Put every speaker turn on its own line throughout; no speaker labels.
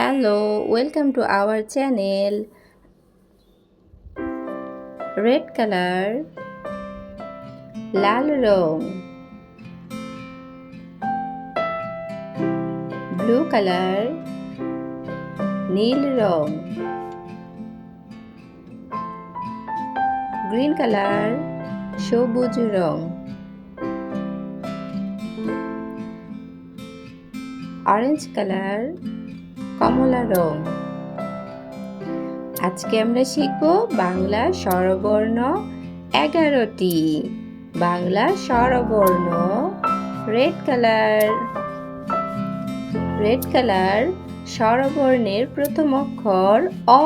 Hello, welcome to our channel. Red colour, লাল রং, blue colour, নীল রং, গ্রিন কালার, সবুজ রং। অরেঞ্জ কালার কমলা রং। আজকে আমরা শিখব বাংলা স্বরবর্ণ এগারোটি। বাংলা স্বরবর্ণ, রেড কালার। রেড কালার স্বরবর্ণের প্রথম অক্ষর অ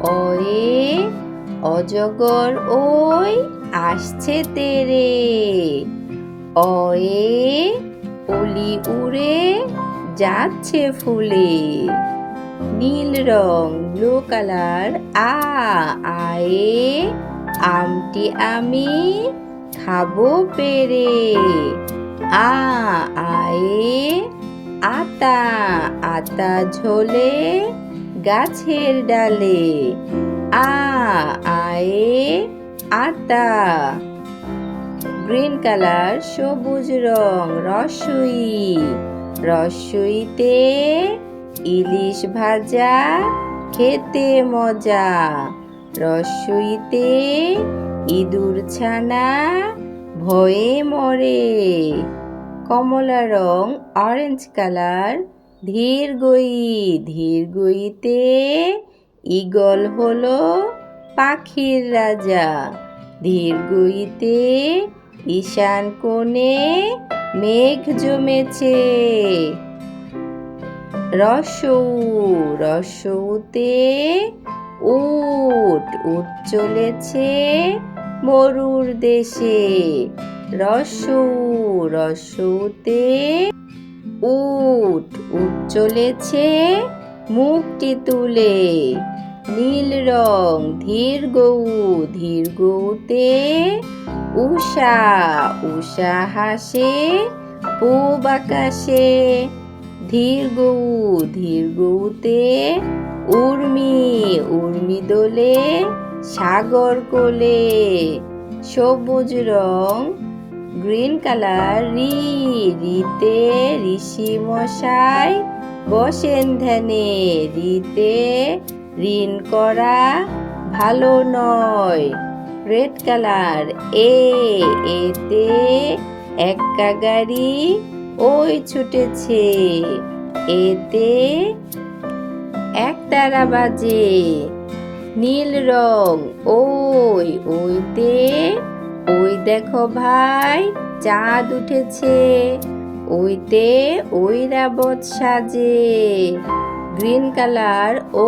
অয়ে অজগর, ওই, আসছে তেরে। অয়ে অলি উড়ে যাচ্ছে ফুলে। নীল রং, ব্লু কালার। আ, আয়ে, আমটি আমি খাব পেরে। আ, আয়ে, আতা আতা ঝোলে গাছের ডালে। আ, আয়ে, আতা। গ্রিন কালার, সবুজ রং, রসুই। রসুইতে ইলিশ ভাজা, খেতে মজা। রসুইতে ইঁদুর ছানা, ভয়ে মরে। কমলা রং অরেঞ্জ কালার ধীর গই, ধীর গইতে ইগল হলো পাখির রাজা। ধীর গইতে ঈশান কোণে মেঘ জমেছে। রসৌ, রসৌতে উট উট চলেছে মরুর দেশে। রসৌ, রসৌতে উট উট চলেছে মুখটি তুলে। নীল রং, ধীর গৌ ধীর গৌতে উষা উষা হাসে, পূব আকাশে। ধীর গৌ ধীর গৌতে উর্মি উর্মি দোলে, সাগর কোলে। সবুজ রং, গ্রিন কালার, রি, রিতে ঋষি মশাই বসেন ধ্যানে। রিতে ঋণ করা ভালো নয়। রেড কালার, এ, এতে একা গাড়ি ওই ছুটেছে। এতে এক তারা বাজে। নীল রং, ওই, ওইতে, ওই দেখো ভাই, চাঁদ উঠেছে। ওইতে ঐরাবত সাজে। Green colour. ও,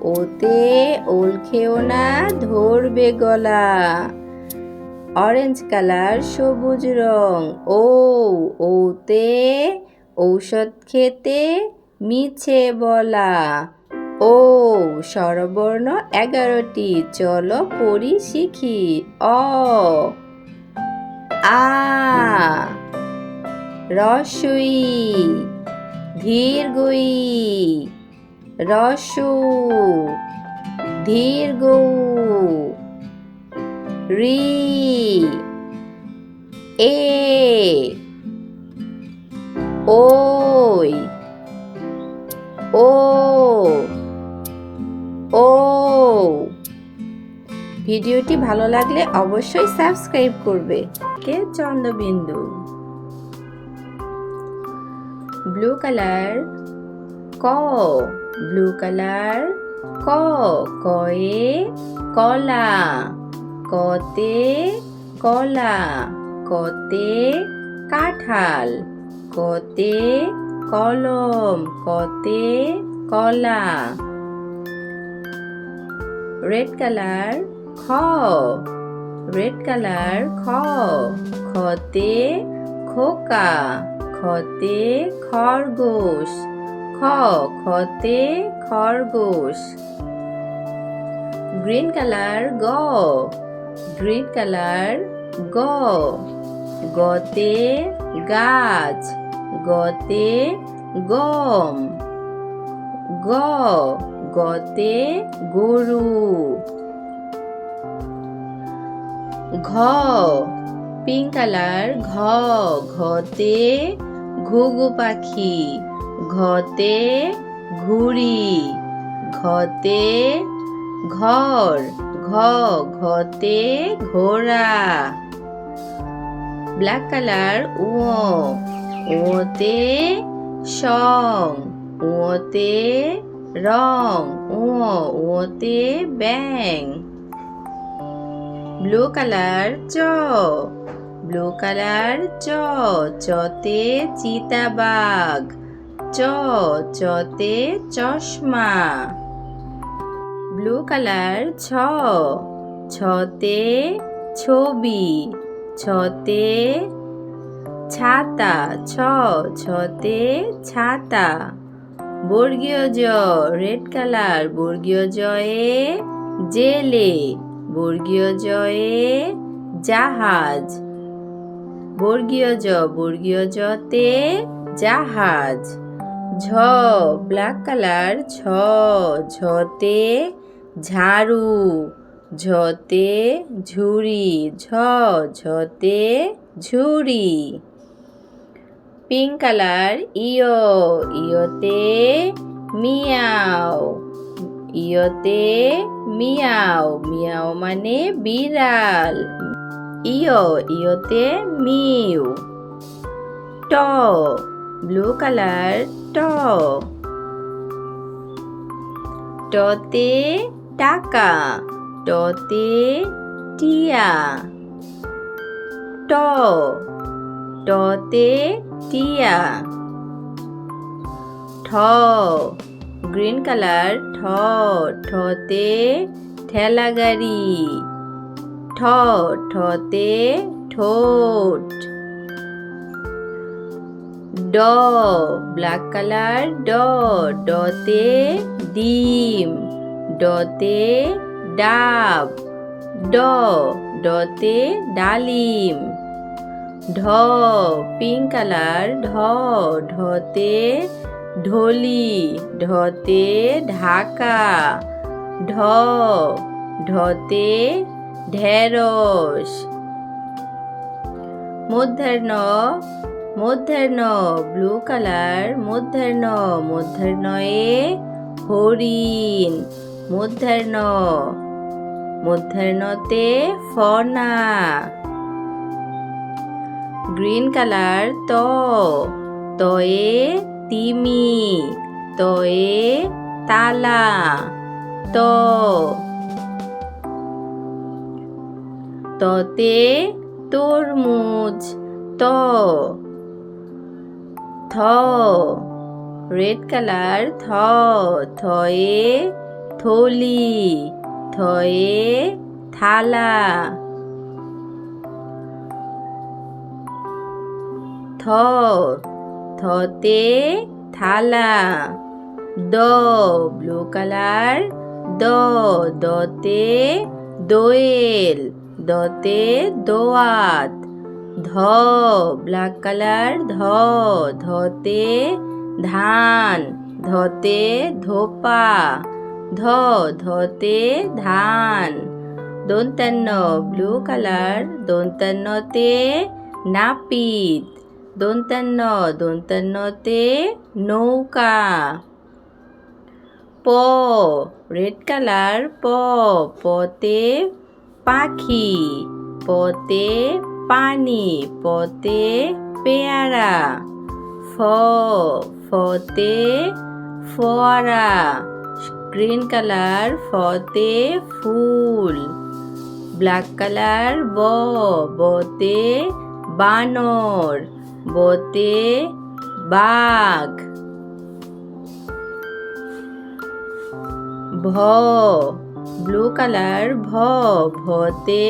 ওতে ওল খেও না, ধরবে গলা। অরেঞ্জ কালার, সবুজ রং। ও, ওতে ঔষধ খেতে মিছে বলা। ও, স্বরবর্ণ এগারোটি, চলো পড়ি শিখি। অ, আ, রসুই। ধীর গই, রসু গৌ, রি, এ, ওই, ও ও। ভিডিওটি ভালো লাগলে অবশ্যই সাবস্ক্রাইব করবে কে চন্দ্রবিন্দু? ব্লু কালার ক ব্লু কালার ক কয়ে কলা কতে কলা কতে কাঁঠাল কতে কলম কতে কলা রেড কালার খ রেড কালার খ খতে খোকা খতে খরগোশ। খ, খতে খরগোশ। গ্রিন কালার গ। গ্রিন কালার গ। গতে গাছ। গতে গম। গ, গতে গরু। ঘ, পিঙ্ক কালার ঘ। ঘতে ঘুঘু পাখি, ঘতে ঘুড়ি, ঘতে ঘর, ঘ ঘতে ঘোড়া। ব্ল্যাক কালার উঁ, উঁতে সং, উঁতে রং, উঁ, উঁতে ব্যাং ব্লু কালার চ ব্লু কালার, চ, চতে চিতাবাঘ, চ, চতে চশমা। ব্লু কালার, ছ, ছতে ছবি, ছতে ছাতা, ছ, ছতে ছাতা। বর্গীয় জ, রেড কালার, বর্গীয় জয়ে জেলে, বর্গীয় জয়ে জাহাজ। বর্গীয় জ, বর্গীয় জাহাজ। ঝ, ব্ল্যাক কালার ছ ঝতে ঝাড়ু, ঝতে ঝুড়ি, ঝ, ঝতে ঝুড়ি। পিঙ্ক কালার, ইয়, ইয়তে মিয়াও ইয়তে মিয়াও মিয়াও মানে বিড়াল। ইয় ইয়তে মিউ ট ব্লু কালার ট টতে টাকা টতে টিয়া ট টতে টিয়া ঠ গ্রিন কালার ঠ ঠতে ঠেলা গাড়ি ঠ ঠতে ঠোঁট। ড ব্ল্যাক কালার ড, ডতে ডিম, ডতে ডাব, ড, ডতে ডালিম, ঢ পিঙ্ক কালার ঢ, ঢতে ঢলি, ঢতে ঢাকা, ঢ, ঢতে ঢেঁড়স। মধ্যাহ্ন মধ্যাহ্ন ব্লু কালার মধ্যাহ্ন মধ্যাহ্নয়ে হরিণ। মধ্যাহ্ন মধ্যাহ্নতে ফনা। গ্রিন কালার ত তয়ে তিমি তয়ে তালা, ত ততে তরমুজ ত। থ। রেড কালার থ। থয়ে থলি। থয়ে থালা। থ। থতে থালা। দ। ব্লু কালার দ। দতে দোয়েল। দতে দোয়াত। ধ, ব্ল্যাক কালার, ধ, ধতে ধান, ধতে ধোপা, ধ, ধতে ধান। দন্তান্ন ব্লু কালার দন্তান্নতে নাপিত দন্তান্ন দন্তান্নতে নৌকা। প, রেড কালার, প, পতে পাখি পতে পানি পতে পেয়ারা, ফ, ফতে ফোয়ারা, গ্রিন কালার ফতে ফুল, ব্ল্যাক কালার ব, বতে বানর, বতে বাঘ। ভ ব্লু কালার ভ, ভতে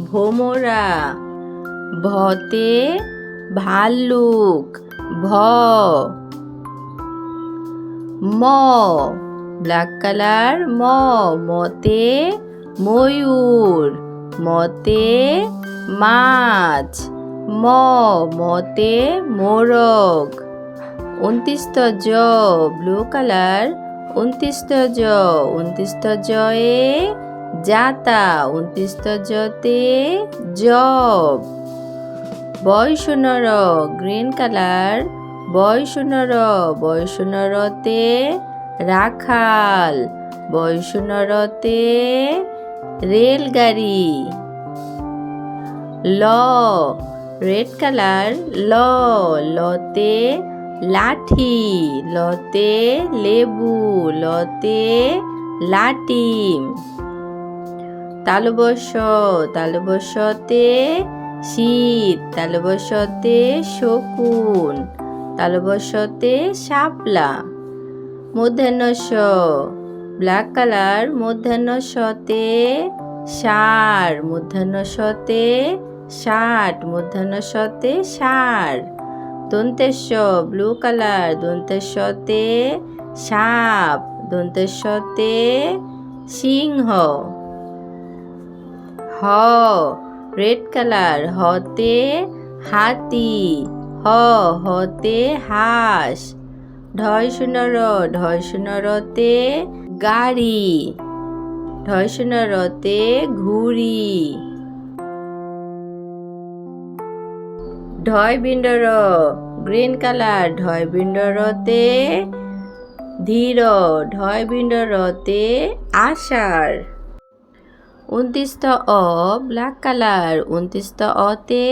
ভোমরা, ভতে ভাল্লুক, ভ, ম, ব্ল্যাক কালার ম, মতে ময়ূর, মতে মাছ, ম, মতে মোরগ। উনত্রিশত জ, ব্লু কালার উনত্রিশত জ উনত্রিশত জয়ে জাতা উনত্রিশত জতে জব। বয়সুনর গ্রিন কালার। বয়সুনর বয়সুনরতে রাখাল। বয়সুনরতে রেলগাড়ি। ল, রেড কালার, ল, লতে লাঠি, লতে লেবু, লতে লাটিম তালবস তালবসতে শীত তালবসতে শকুন তালবসতে শাপলা। মধ্যাহ্নস ব্ল্যাক কালার। মধ্যাহ্নসতে সার মধ্যাহ্নসতে ষাট মধ্যাহ্নসতে সার দন্তেশ ব্লু কালার দন্তেশতে সাপ দন্তেশতে সিংহ, হ রেড কালার হতে হাতি, হ, হতে হাঁস ঢয় শূন্যর ঢয় শূন্যরতে গাড়ি ঢয় ঘুড়ি। ঢয় বিন্ডর গ্রিন কালার, ঢয় বিন্ডরতে ধীর, ঢয় বিন্ডরতে আষাঢ়। উনত্রিশত অ, ব্ল্যাক কালার উনত্রিশত অতে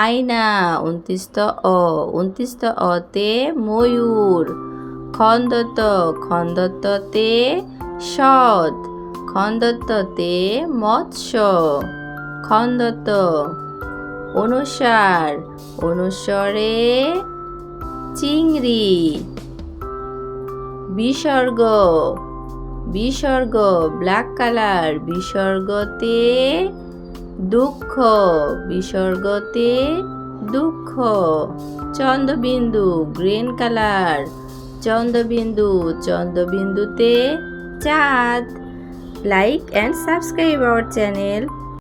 আয়না উনত্রিশত অ উনত্রিশত অতে ময়ূর। খন্দত খন্দততে সৎ খন্দততে মৎস্য। খন্দত অনুসার, অনুসরে চিংড়ি, বিসর্গ বিসর্গ ব্ল্যাক কালার বিসর্গতে দুঃখ বিসর্গতে দুঃখ, চন্দ্রবিন্দু গ্রিন কালার চন্দ্রবিন্দু, চন্দ্রবিন্দুতে চাঁদ। Like and subscribe our channel